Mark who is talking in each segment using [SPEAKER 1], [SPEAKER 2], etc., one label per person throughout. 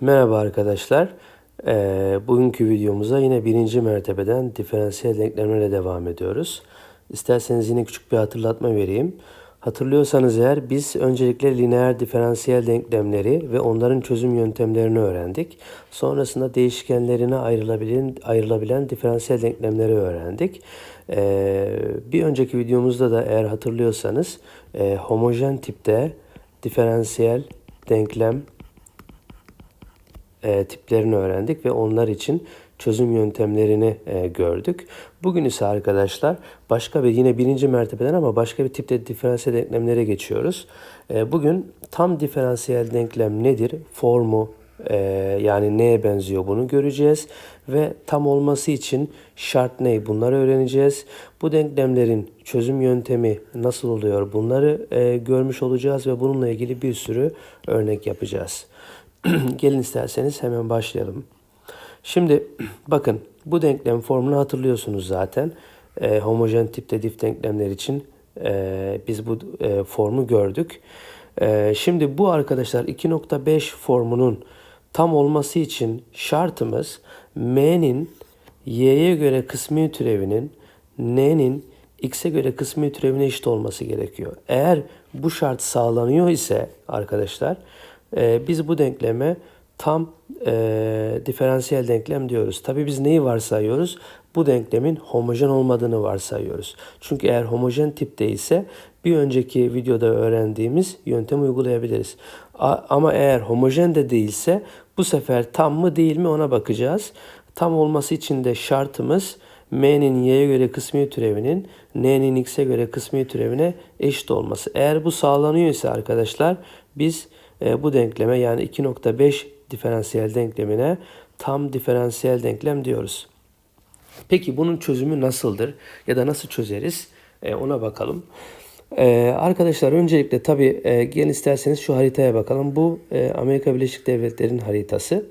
[SPEAKER 1] Merhaba arkadaşlar. Ee, bugünkü videomuza yine birinci mertebeden diferansiyel denklemlerle devam ediyoruz. İsterseniz yine küçük bir hatırlatma vereyim. Hatırlıyorsanız eğer biz öncelikle lineer diferansiyel denklemleri ve onların çözüm yöntemlerini öğrendik. Sonrasında değişkenlerine ayrılabilen, ayrılabilen diferansiyel denklemleri öğrendik. Ee, bir önceki videomuzda da eğer hatırlıyorsanız e, homojen tipte diferansiyel denklem e, tiplerini öğrendik ve onlar için çözüm yöntemlerini e, gördük. Bugün ise arkadaşlar başka bir yine birinci mertebeden ama başka bir tipte diferansiyel denklemlere geçiyoruz. E, bugün tam diferansiyel denklem nedir? Formu e, yani neye benziyor bunu göreceğiz ve tam olması için şart ne bunları öğreneceğiz. Bu denklemlerin çözüm yöntemi nasıl oluyor bunları e, görmüş olacağız ve bununla ilgili bir sürü örnek yapacağız. Gelin isterseniz hemen başlayalım. Şimdi bakın bu denklem formunu hatırlıyorsunuz zaten. E, homojen tipte dif denklemler için e, biz bu e, formu gördük. E, şimdi bu arkadaşlar 2.5 formunun tam olması için şartımız m'nin y'ye göre kısmi türevinin n'nin x'e göre kısmi türevine eşit olması gerekiyor. Eğer bu şart sağlanıyor ise arkadaşlar e, biz bu denkleme tam e, diferansiyel denklem diyoruz. Tabi biz neyi varsayıyoruz? Bu denklemin homojen olmadığını varsayıyoruz. Çünkü eğer homojen tipte ise bir önceki videoda öğrendiğimiz yöntemi uygulayabiliriz. A, ama eğer homojen de değilse bu sefer tam mı değil mi ona bakacağız. Tam olması için de şartımız m'nin y'ye göre kısmi türevinin n'nin x'e göre kısmi türevine eşit olması. Eğer bu sağlanıyorsa arkadaşlar biz e, bu denkleme yani 2.5 diferansiyel denklemine tam diferansiyel denklem diyoruz. Peki bunun çözümü nasıldır ya da nasıl çözeriz e, ona bakalım. Ee, arkadaşlar öncelikle tabi e, gelin isterseniz şu haritaya bakalım. Bu e, Amerika Birleşik Devletleri'nin haritası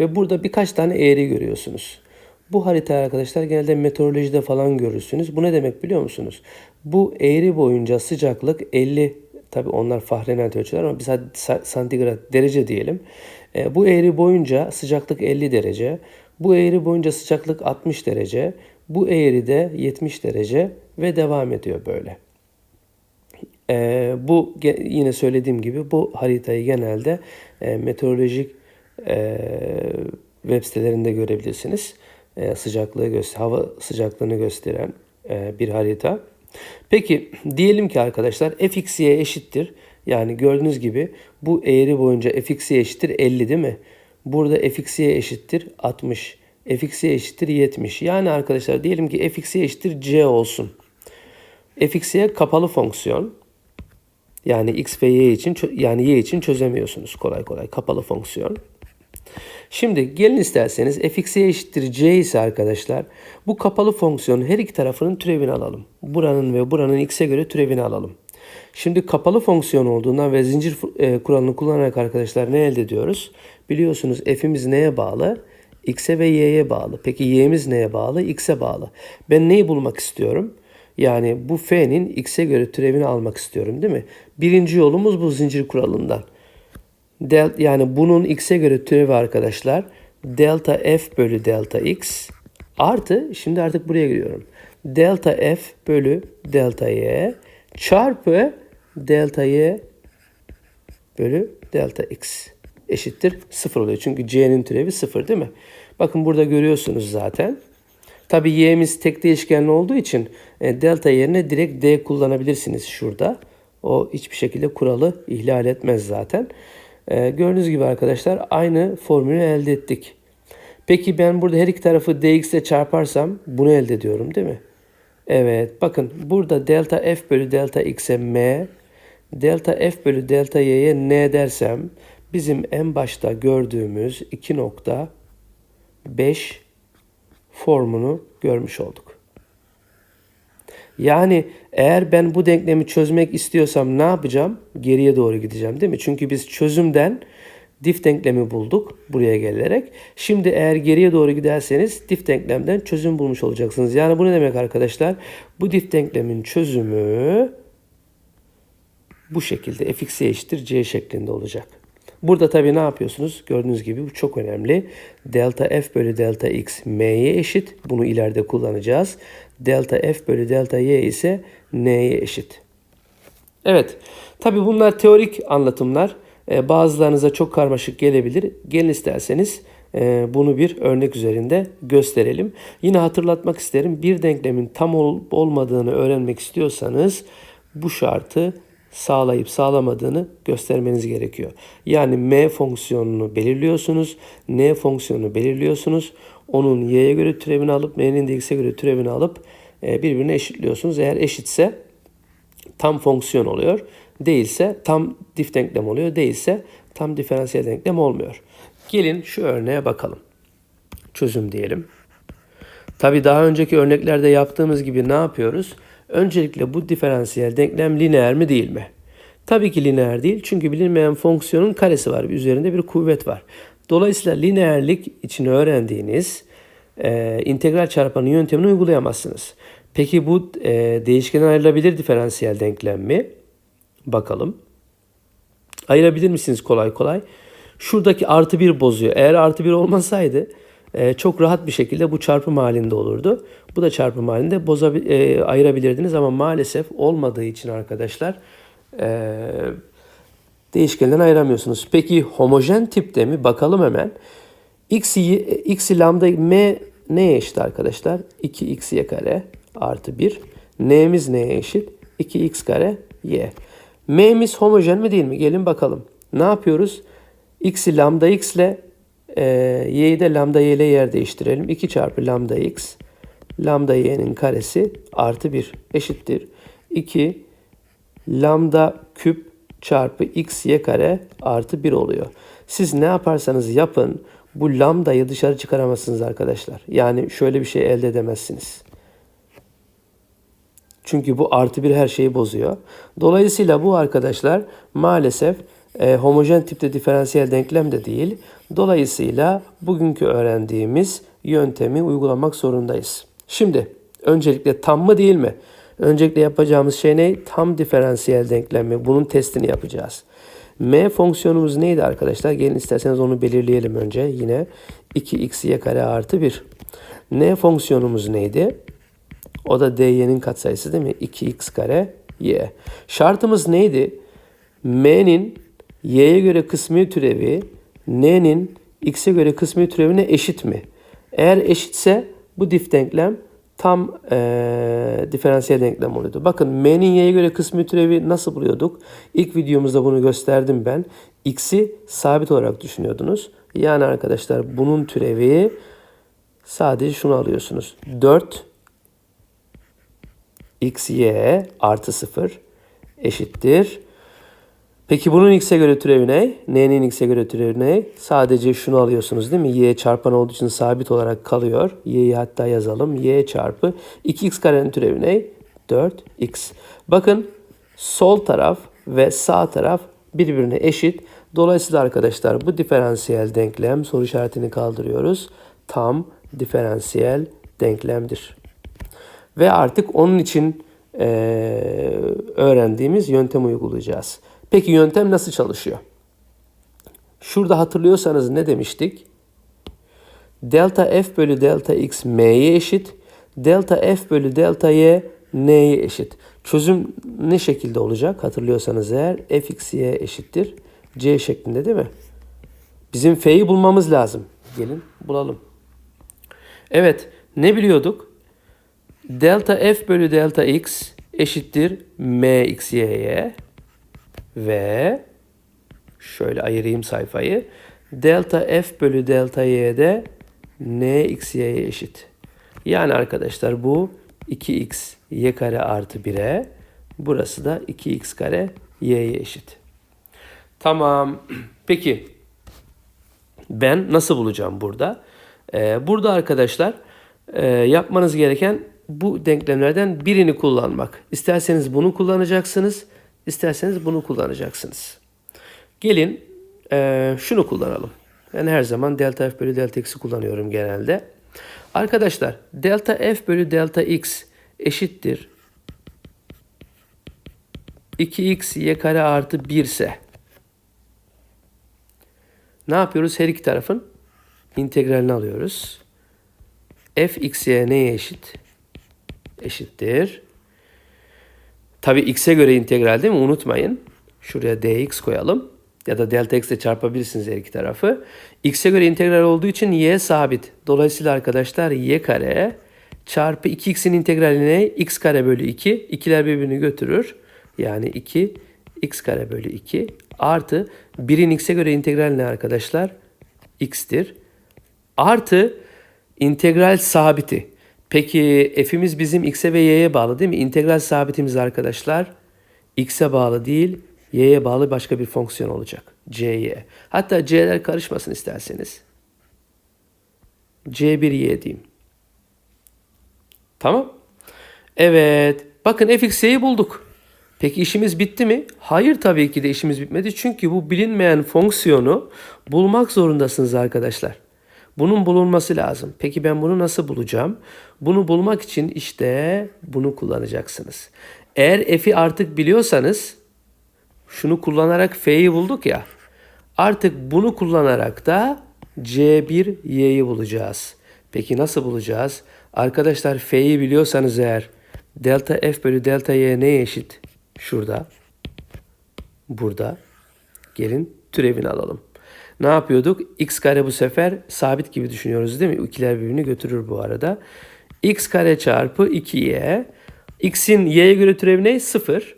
[SPEAKER 1] ve burada birkaç tane eğri görüyorsunuz. Bu harita arkadaşlar genelde meteorolojide falan görürsünüz. Bu ne demek biliyor musunuz? Bu eğri boyunca sıcaklık 50 Tabi onlar Fahrenheit ölçüler ama biz santigrat derece diyelim. E, bu eğri boyunca sıcaklık 50 derece. Bu eğri boyunca sıcaklık 60 derece. Bu eğri de 70 derece ve devam ediyor böyle. E, bu yine söylediğim gibi bu haritayı genelde e, meteorolojik e, web sitelerinde görebilirsiniz. E, sıcaklığı göster hava sıcaklığını gösteren e, bir harita. Peki diyelim ki arkadaşlar fxy eşittir. Yani gördüğünüz gibi bu eğri boyunca fxy eşittir 50 değil mi? Burada fxy eşittir 60. fxy eşittir 70. Yani arkadaşlar diyelim ki fxy eşittir c olsun. fxy kapalı fonksiyon. Yani x ve y için yani y için çözemiyorsunuz kolay kolay kapalı fonksiyon. Şimdi gelin isterseniz fx'e eşittir c ise arkadaşlar bu kapalı fonksiyonun her iki tarafının türevini alalım. Buranın ve buranın x'e göre türevini alalım. Şimdi kapalı fonksiyon olduğundan ve zincir e, kuralını kullanarak arkadaşlar ne elde ediyoruz? Biliyorsunuz f'imiz neye bağlı? x'e ve y'ye bağlı. Peki y'miz neye bağlı? x'e bağlı. Ben neyi bulmak istiyorum? Yani bu f'nin x'e göre türevini almak istiyorum değil mi? Birinci yolumuz bu zincir kuralından. Del, yani bunun x'e göre türevi arkadaşlar delta f bölü delta x artı şimdi artık buraya giriyorum. Delta f bölü delta y çarpı delta y bölü delta x eşittir 0 oluyor. Çünkü c'nin türevi 0 değil mi? Bakın burada görüyorsunuz zaten. Tabi y'miz tek değişkenli olduğu için e, delta yerine direkt d kullanabilirsiniz şurada. O hiçbir şekilde kuralı ihlal etmez zaten. Ee, gördüğünüz gibi arkadaşlar aynı formülü elde ettik. Peki ben burada her iki tarafı dx ile çarparsam bunu elde ediyorum değil mi? Evet bakın burada delta f bölü delta x'e m, delta f bölü delta y'ye n dersem bizim en başta gördüğümüz 2.5 formunu görmüş olduk. Yani eğer ben bu denklemi çözmek istiyorsam ne yapacağım? Geriye doğru gideceğim değil mi? Çünkü biz çözümden dif denklemi bulduk buraya gelerek. Şimdi eğer geriye doğru giderseniz dif denklemden çözüm bulmuş olacaksınız. Yani bu ne demek arkadaşlar? Bu dif denklemin çözümü bu şekilde fx'e eşittir c şeklinde olacak. Burada tabii ne yapıyorsunuz? Gördüğünüz gibi bu çok önemli. Delta f bölü delta x m'ye eşit. Bunu ileride kullanacağız. Delta f bölü delta y ise n'ye eşit. Evet. Tabii bunlar teorik anlatımlar. Ee, bazılarınıza çok karmaşık gelebilir. Gelin isterseniz e, bunu bir örnek üzerinde gösterelim. Yine hatırlatmak isterim. Bir denklemin tam olup olmadığını öğrenmek istiyorsanız bu şartı sağlayıp sağlamadığını göstermeniz gerekiyor. Yani m fonksiyonunu belirliyorsunuz, n fonksiyonunu belirliyorsunuz. Onun y'ye göre türevini alıp m'nin de x'e göre türevini alıp e, birbirine eşitliyorsunuz. Eğer eşitse tam fonksiyon oluyor. Değilse tam dif denklem oluyor. Değilse tam diferansiyel denklem olmuyor. Gelin şu örneğe bakalım. Çözüm diyelim. Tabi daha önceki örneklerde yaptığımız gibi ne yapıyoruz? Öncelikle bu diferansiyel denklem lineer mi değil mi? Tabii ki lineer değil çünkü bilinmeyen fonksiyonun karesi var. Üzerinde bir kuvvet var. Dolayısıyla lineerlik için öğrendiğiniz e, integral çarpanı yöntemini uygulayamazsınız. Peki bu e, değişkenden ayrılabilir diferansiyel denklem mi? Bakalım. Ayırabilir misiniz kolay kolay? Şuradaki artı bir bozuyor. Eğer artı bir olmasaydı çok rahat bir şekilde bu çarpım halinde olurdu. Bu da çarpım halinde bozabil- e, ayırabilirdiniz ama maalesef olmadığı için arkadaşlar e, değişkenden ayıramıyorsunuz. Peki homojen tipte mi? Bakalım hemen. X'i, x'i lambda m neye eşit arkadaşlar? 2xy kare artı 1. N'miz neye eşit? 2x kare y. M'miz homojen mi değil mi? Gelin bakalım. Ne yapıyoruz? X'i lambda x ile e, y'yi de lambda y ile yer değiştirelim. 2 çarpı lambda x lambda y'nin karesi artı 1 eşittir. 2 lambda küp çarpı x y kare artı 1 oluyor. Siz ne yaparsanız yapın bu lambdayı dışarı çıkaramazsınız arkadaşlar. Yani şöyle bir şey elde edemezsiniz. Çünkü bu artı bir her şeyi bozuyor. Dolayısıyla bu arkadaşlar maalesef e, homojen tipte diferansiyel denklem de değil. Dolayısıyla bugünkü öğrendiğimiz yöntemi uygulamak zorundayız. Şimdi öncelikle tam mı değil mi? Öncelikle yapacağımız şey ne? Tam diferansiyel denklem mi? Bunun testini yapacağız. M fonksiyonumuz neydi arkadaşlar? Gelin isterseniz onu belirleyelim önce. Yine 2xy kare artı 1. N fonksiyonumuz neydi? O da dy'nin katsayısı değil mi? 2x kare y. Şartımız neydi? M'nin y'ye göre kısmi türevi n'nin x'e göre kısmi türevine eşit mi? Eğer eşitse bu dif denklem tam e, diferansiyel denklem oluyordu. Bakın m'nin y'ye göre kısmi türevi nasıl buluyorduk? İlk videomuzda bunu gösterdim ben. x'i sabit olarak düşünüyordunuz. Yani arkadaşlar bunun türevi sadece şunu alıyorsunuz. 4 xy artı 0 eşittir. Peki bunun x'e göre türevi ne? N'nin x'e göre türevi ne? Sadece şunu alıyorsunuz değil mi? Y çarpan olduğu için sabit olarak kalıyor. Y'yi hatta yazalım. Y çarpı 2x karenin türevi ne? 4x. Bakın sol taraf ve sağ taraf birbirine eşit. Dolayısıyla arkadaşlar bu diferansiyel denklem soru işaretini kaldırıyoruz. Tam diferansiyel denklemdir. Ve artık onun için e, öğrendiğimiz yöntem uygulayacağız. Peki yöntem nasıl çalışıyor? Şurada hatırlıyorsanız ne demiştik? Delta f bölü delta x m'ye eşit. Delta f bölü delta y n'ye eşit. Çözüm ne şekilde olacak? Hatırlıyorsanız eğer fx y eşittir. c şeklinde değil mi? Bizim f'yi bulmamız lazım. Gelin bulalım. Evet ne biliyorduk? Delta f bölü delta x eşittir mx y'ye ve şöyle ayırayım sayfayı. Delta f bölü delta y'de n x y'ye eşit. Yani arkadaşlar bu 2x y kare artı 1'e burası da 2x kare y'ye eşit. Tamam. Peki ben nasıl bulacağım burada? Ee, burada arkadaşlar e, yapmanız gereken bu denklemlerden birini kullanmak. İsterseniz bunu kullanacaksınız. İsterseniz bunu kullanacaksınız. Gelin e, şunu kullanalım. Ben her zaman delta f bölü delta x'i kullanıyorum genelde. Arkadaşlar delta f bölü delta x eşittir 2x y kare artı 1 ise Ne yapıyoruz? Her iki tarafın integralini alıyoruz. f x y neye eşit? Eşittir. Tabi x'e göre integral değil mi? Unutmayın. Şuraya dx koyalım. Ya da delta x ile çarpabilirsiniz her iki tarafı. x'e göre integral olduğu için y sabit. Dolayısıyla arkadaşlar y kare çarpı 2x'in integrali ne? x kare bölü 2. İkiler birbirini götürür. Yani 2 x kare bölü 2 artı 1'in x'e göre integral ne arkadaşlar? x'tir. Artı integral sabiti. Peki f'imiz bizim x'e ve y'ye bağlı değil mi? İntegral sabitimiz arkadaşlar x'e bağlı değil, y'ye bağlı başka bir fonksiyon olacak. c'y. Hatta c'ler karışmasın isterseniz. c1y diyeyim. Tamam. Evet. Bakın fx'yi bulduk. Peki işimiz bitti mi? Hayır tabii ki de işimiz bitmedi. Çünkü bu bilinmeyen fonksiyonu bulmak zorundasınız arkadaşlar. Bunun bulunması lazım. Peki ben bunu nasıl bulacağım? Bunu bulmak için işte bunu kullanacaksınız. Eğer f'i artık biliyorsanız şunu kullanarak f'yi bulduk ya. Artık bunu kullanarak da c1y'yi bulacağız. Peki nasıl bulacağız? Arkadaşlar f'yi biliyorsanız eğer delta f bölü delta y neye eşit? Şurada. Burada. Gelin türevini alalım. Ne yapıyorduk? x kare bu sefer sabit gibi düşünüyoruz değil mi? İkiler birbirini götürür bu arada. x kare çarpı 2y. x'in y'ye göre türevi ne? 0.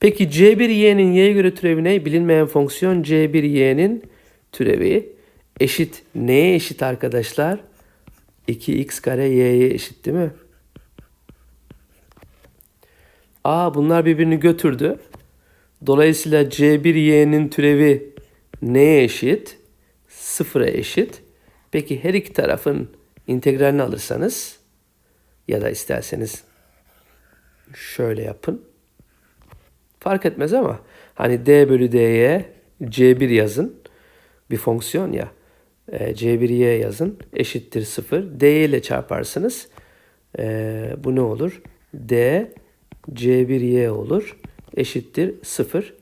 [SPEAKER 1] Peki c1y'nin y'ye göre türevi ne? Bilinmeyen fonksiyon c1y'nin türevi eşit. Neye eşit arkadaşlar? 2x kare y'ye eşit değil mi? Aa bunlar birbirini götürdü. Dolayısıyla c1y'nin türevi neye eşit? Sıfıra eşit. Peki her iki tarafın integralini alırsanız ya da isterseniz şöyle yapın. Fark etmez ama hani d bölü d'ye c1 yazın. Bir fonksiyon ya. E, c1y yazın. Eşittir 0. d ile çarparsınız. E, bu ne olur? d c1y olur. Eşittir 0.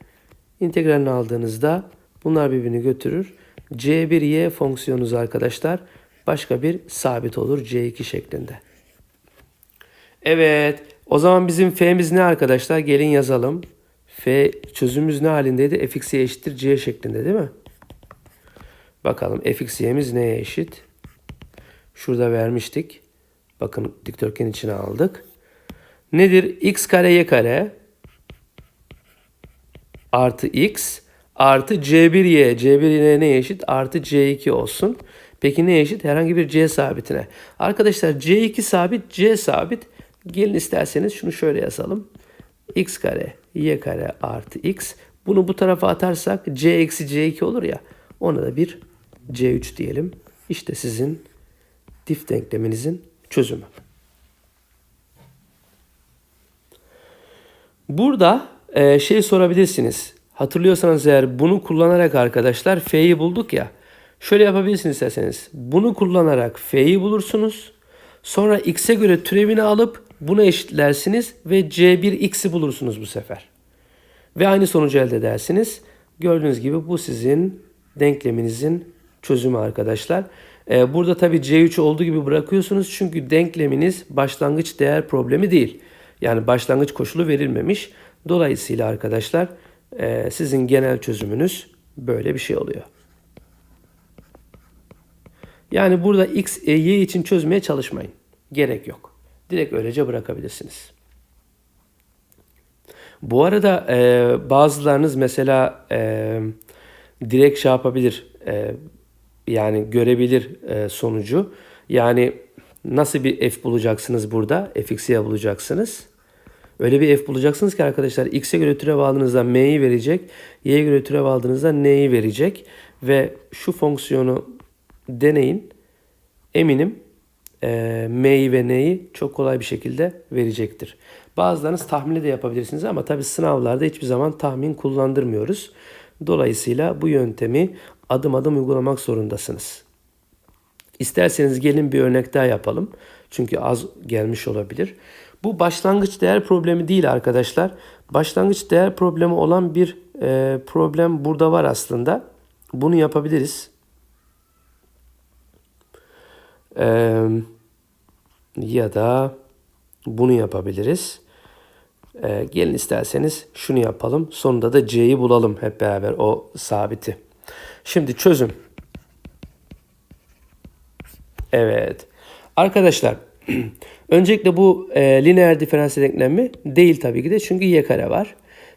[SPEAKER 1] İntegralini aldığınızda bunlar birbirini götürür. c1y fonksiyonunuz arkadaşlar başka bir sabit olur c2 şeklinde. Evet. O zaman bizim f'miz ne arkadaşlar? Gelin yazalım. F çözümümüz ne halindeydi? fx'ye eşittir c şeklinde değil mi? Bakalım fx'yemiz neye eşit? Şurada vermiştik. Bakın dikdörtgen içine aldık. Nedir? x kare y kare artı x artı c1y. c1y neye eşit? Artı c2 olsun. Peki ne eşit? Herhangi bir c sabitine. Arkadaşlar c2 sabit, c sabit. Gelin isterseniz şunu şöyle yazalım. x kare y kare artı x. Bunu bu tarafa atarsak c eksi c2 olur ya. Ona da bir c3 diyelim. İşte sizin dif denkleminizin çözümü. Burada e, şey sorabilirsiniz. Hatırlıyorsanız eğer bunu kullanarak arkadaşlar f'yi bulduk ya. Şöyle yapabilirsiniz isterseniz. Bunu kullanarak f'yi bulursunuz. Sonra x'e göre türevini alıp bunu eşitlersiniz ve c1x'i bulursunuz bu sefer. Ve aynı sonucu elde edersiniz. Gördüğünüz gibi bu sizin denkleminizin çözümü arkadaşlar. Ee, burada tabii C3 olduğu gibi bırakıyorsunuz. Çünkü denkleminiz başlangıç değer problemi değil. Yani başlangıç koşulu verilmemiş. Dolayısıyla arkadaşlar e, sizin genel çözümünüz böyle bir şey oluyor. Yani burada x, e, y için çözmeye çalışmayın. Gerek yok. Direkt öylece bırakabilirsiniz. Bu arada e, bazılarınız mesela e, direkt şey yapabilir. E, yani görebilir e, sonucu. Yani nasıl bir f bulacaksınız burada? fx'ye bulacaksınız. Öyle bir f bulacaksınız ki arkadaşlar x'e göre türev aldığınızda m'yi verecek. y'ye göre türev aldığınızda n'yi verecek. Ve şu fonksiyonu deneyin. Eminim e, m'yi ve n'yi çok kolay bir şekilde verecektir. Bazılarınız tahmini de yapabilirsiniz ama tabi sınavlarda hiçbir zaman tahmin kullandırmıyoruz. Dolayısıyla bu yöntemi adım adım uygulamak zorundasınız. İsterseniz gelin bir örnek daha yapalım. Çünkü az gelmiş olabilir. Bu başlangıç değer problemi değil arkadaşlar. Başlangıç değer problemi olan bir e, problem burada var aslında. Bunu yapabiliriz. Ee, ya da bunu yapabiliriz. Ee, gelin isterseniz şunu yapalım. Sonunda da C'yi bulalım hep beraber o sabiti. Şimdi çözüm. Evet. Arkadaşlar öncelikle bu e, lineer diferansiyel denklemi değil tabii ki de çünkü y kare var.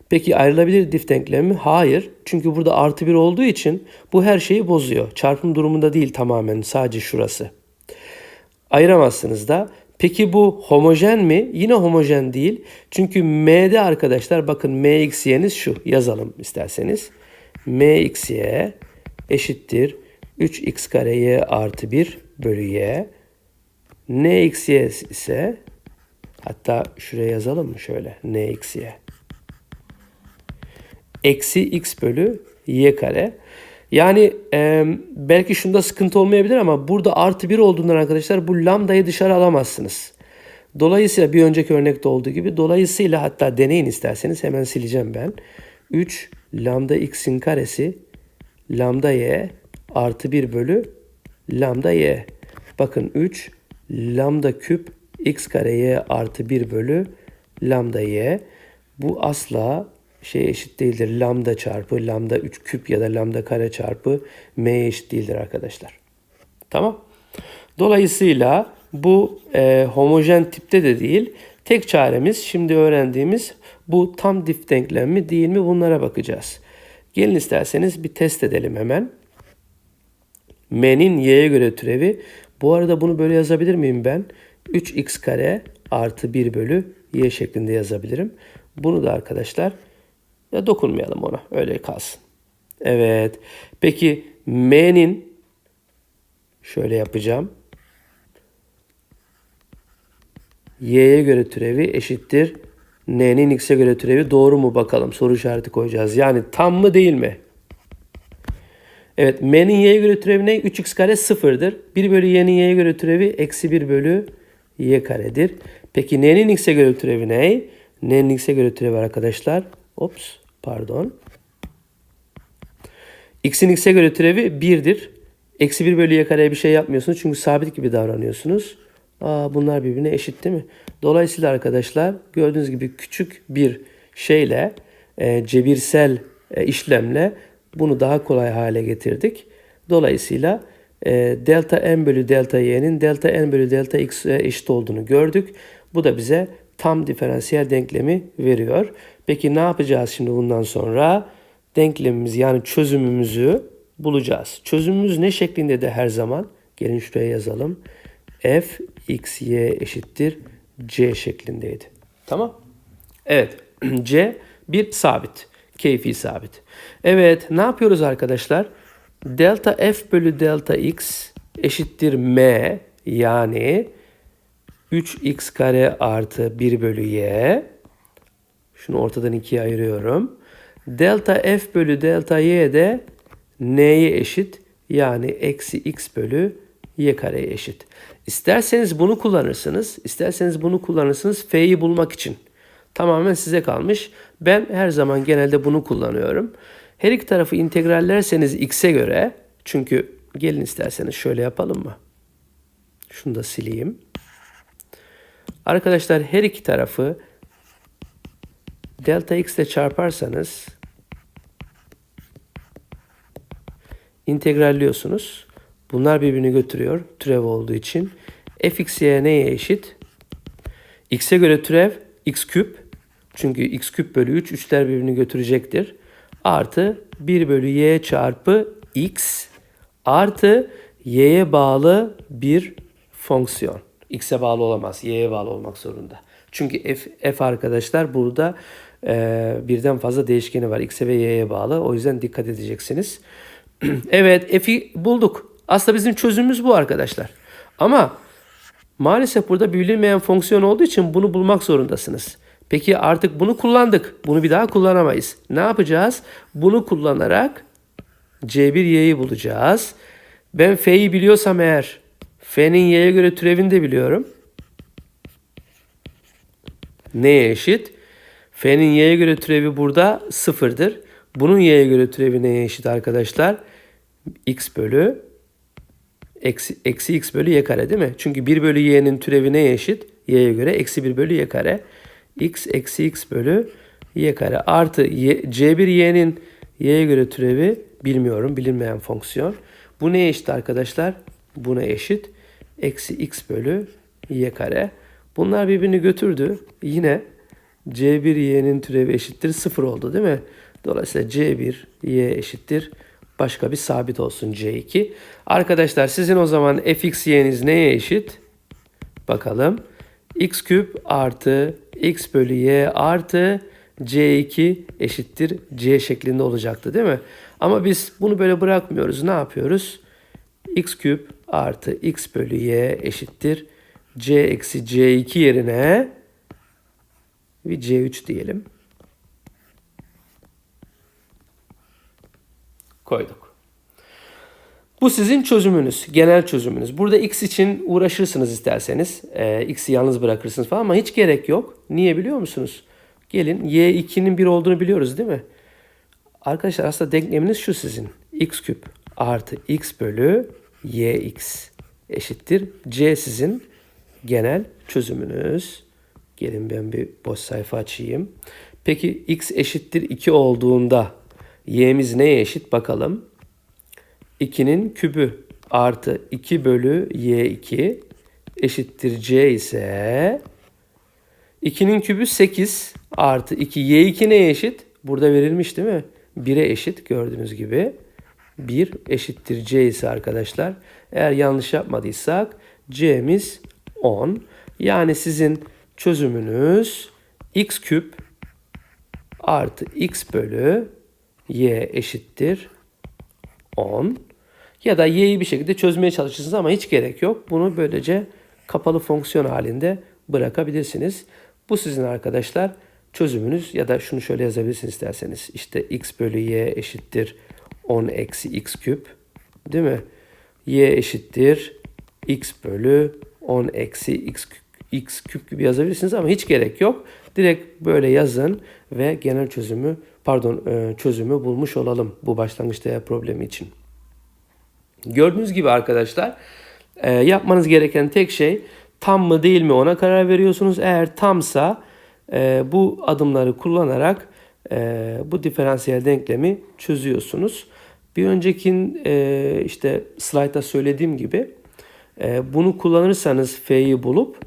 [SPEAKER 1] Peki ayrılabilir dif denklemi mi? Hayır. Çünkü burada artı bir olduğu için bu her şeyi bozuyor. Çarpım durumunda değil tamamen sadece şurası. Ayıramazsınız da. Peki bu homojen mi? Yine homojen değil. Çünkü m'de arkadaşlar bakın m'xy'niz şu. Yazalım isterseniz. m'xy eşittir 3x kare y artı 1 bölü y. nxy ise hatta şuraya yazalım mı şöyle nxy eksi x bölü y kare. Yani e, belki şunda sıkıntı olmayabilir ama burada artı 1 olduğundan arkadaşlar bu lambdayı dışarı alamazsınız. Dolayısıyla bir önceki örnekte olduğu gibi dolayısıyla hatta deneyin isterseniz hemen sileceğim ben. 3 lambda x'in karesi lambda y artı 1 bölü lambda y. Bakın 3 lambda küp x kare y artı 1 bölü lambda y. Bu asla şey eşit değildir. Lambda çarpı lambda 3 küp ya da lambda kare çarpı m eşit değildir arkadaşlar. Tamam. Dolayısıyla bu e, homojen tipte de değil. Tek çaremiz şimdi öğrendiğimiz bu tam dif denklem mi değil mi bunlara bakacağız. Gelin isterseniz bir test edelim hemen. M'nin y'ye göre türevi. Bu arada bunu böyle yazabilir miyim ben? 3x kare artı 1 bölü y şeklinde yazabilirim. Bunu da arkadaşlar ya dokunmayalım ona. Öyle kalsın. Evet. Peki m'nin şöyle yapacağım. y'ye göre türevi eşittir. n'nin x'e göre türevi doğru mu bakalım. Soru işareti koyacağız. Yani tam mı değil mi? Evet m'nin y'ye göre türevi ne? 3x kare sıfırdır. 1 bölü y'nin y'ye göre türevi eksi 1 bölü y karedir. Peki n'nin x'e göre türevi ne? N'nin x'e göre türevi arkadaşlar. Ops pardon. X'in x'e göre türevi 1'dir. Eksi 1 bölü y kareye bir şey yapmıyorsunuz. Çünkü sabit gibi davranıyorsunuz. Aa, bunlar birbirine eşit değil mi? Dolayısıyla arkadaşlar gördüğünüz gibi küçük bir şeyle e, cebirsel e, işlemle bunu daha kolay hale getirdik. Dolayısıyla e, delta n bölü delta y'nin delta n bölü delta x'e eşit olduğunu gördük. Bu da bize tam diferansiyel denklemi veriyor. Peki ne yapacağız şimdi bundan sonra? Denklemimizi yani çözümümüzü bulacağız. Çözümümüz ne şeklinde de her zaman? Gelin şuraya yazalım. f x y eşittir c şeklindeydi. Tamam. Evet. c bir sabit. Keyfi sabit. Evet ne yapıyoruz arkadaşlar? Delta f bölü delta x eşittir m yani 3x kare artı 1 bölü y. Şunu ortadan ikiye ayırıyorum. Delta f bölü delta y de n'ye eşit. Yani eksi x bölü y kareye eşit. İsterseniz bunu kullanırsınız. isterseniz bunu kullanırsınız f'yi bulmak için. Tamamen size kalmış. Ben her zaman genelde bunu kullanıyorum. Her iki tarafı integrallerseniz x'e göre çünkü gelin isterseniz şöyle yapalım mı? Şunu da sileyim. Arkadaşlar her iki tarafı delta x ile çarparsanız integralliyorsunuz. Bunlar birbirini götürüyor türev olduğu için. fx'ye neye eşit? x'e göre türev x küp. Çünkü x küp bölü 3 3'ler birbirini götürecektir. Artı 1 bölü y çarpı x artı y'ye bağlı bir fonksiyon. X'e bağlı olamaz. Y'ye bağlı olmak zorunda. Çünkü f, f arkadaşlar burada e, birden fazla değişkeni var. X'e ve y'ye bağlı. O yüzden dikkat edeceksiniz. evet f'i bulduk. Aslında bizim çözümümüz bu arkadaşlar. Ama maalesef burada bilinmeyen fonksiyon olduğu için bunu bulmak zorundasınız. Peki artık bunu kullandık. Bunu bir daha kullanamayız. Ne yapacağız? Bunu kullanarak C1y'yi bulacağız. Ben f'yi biliyorsam eğer f'nin y'ye göre türevini de biliyorum. Neye eşit? F'nin y'ye göre türevi burada sıfırdır. Bunun y'ye göre türevi neye eşit arkadaşlar? x bölü Eksi, eksi x bölü y kare değil mi? Çünkü 1 bölü y'nin türevi neye eşit? y'ye göre eksi 1 bölü y kare. X eksi x bölü y kare artı y, c1 y'nin y'ye göre türevi bilmiyorum bilinmeyen fonksiyon. Bu neye eşit arkadaşlar? Buna eşit. Eksi x bölü y kare. Bunlar birbirini götürdü. Yine c1 y'nin türevi eşittir 0 oldu değil mi? Dolayısıyla c1 y eşittir başka bir sabit olsun c2. Arkadaşlar sizin o zaman fx y'niz neye eşit? Bakalım. x küp artı x bölü y artı c2 eşittir c şeklinde olacaktı değil mi? Ama biz bunu böyle bırakmıyoruz. Ne yapıyoruz? x küp artı x bölü y eşittir c eksi c2 yerine bir c3 diyelim. Koyduk. Bu sizin çözümünüz, genel çözümünüz. Burada x için uğraşırsınız isterseniz. E, x'i yalnız bırakırsınız falan ama hiç gerek yok. Niye biliyor musunuz? Gelin y2'nin 1 olduğunu biliyoruz değil mi? Arkadaşlar aslında denkleminiz şu sizin. x küp artı x bölü yx eşittir. c sizin genel çözümünüz. Gelin ben bir boş sayfa açayım. Peki x eşittir 2 olduğunda y'miz neye eşit bakalım. 2'nin kübü artı 2 bölü y2 eşittir c ise 2'nin kübü 8 artı 2 y2 neye eşit? Burada verilmiş değil mi? 1'e eşit gördüğünüz gibi. 1 eşittir c ise arkadaşlar eğer yanlış yapmadıysak c'miz 10. Yani sizin çözümünüz x küp artı x bölü y eşittir 10. Ya da y'yi bir şekilde çözmeye çalışırsınız ama hiç gerek yok. Bunu böylece kapalı fonksiyon halinde bırakabilirsiniz. Bu sizin arkadaşlar çözümünüz ya da şunu şöyle yazabilirsiniz isterseniz. İşte x bölü y eşittir 10 eksi x küp değil mi? y eşittir x bölü 10 eksi x, x küp gibi yazabilirsiniz ama hiç gerek yok. Direkt böyle yazın ve genel çözümü pardon e, çözümü bulmuş olalım bu başlangıç değer problemi için. Gördüğünüz gibi arkadaşlar e, yapmanız gereken tek şey tam mı değil mi ona karar veriyorsunuz. Eğer tamsa e, bu adımları kullanarak bu diferansiyel denklemi çözüyorsunuz. Bir öncekin işte slaytta söylediğim gibi bunu kullanırsanız f'yi bulup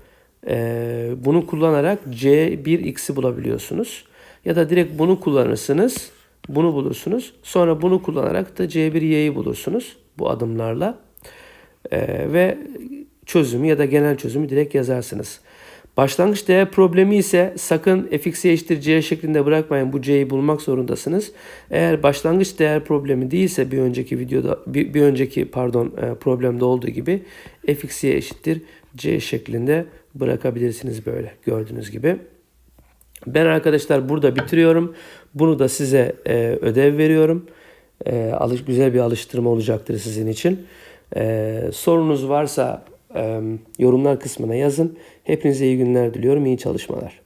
[SPEAKER 1] bunu kullanarak c1x'i bulabiliyorsunuz. Ya da direkt bunu kullanırsınız. Bunu bulursunuz. Sonra bunu kullanarak da C1Y'yi bulursunuz bu adımlarla. Ee, ve çözümü ya da genel çözümü direkt yazarsınız. Başlangıç değer problemi ise sakın fx'e eşittir c şeklinde bırakmayın. Bu c'yi bulmak zorundasınız. Eğer başlangıç değer problemi değilse bir önceki videoda bir, bir önceki pardon e, problemde olduğu gibi fx'e eşittir c şeklinde bırakabilirsiniz böyle gördüğünüz gibi. Ben arkadaşlar burada bitiriyorum. Bunu da size e, ödev veriyorum. E, alış, güzel bir alıştırma olacaktır sizin için. E, sorunuz varsa e, yorumlar kısmına yazın. Hepinize iyi günler diliyorum. İyi çalışmalar.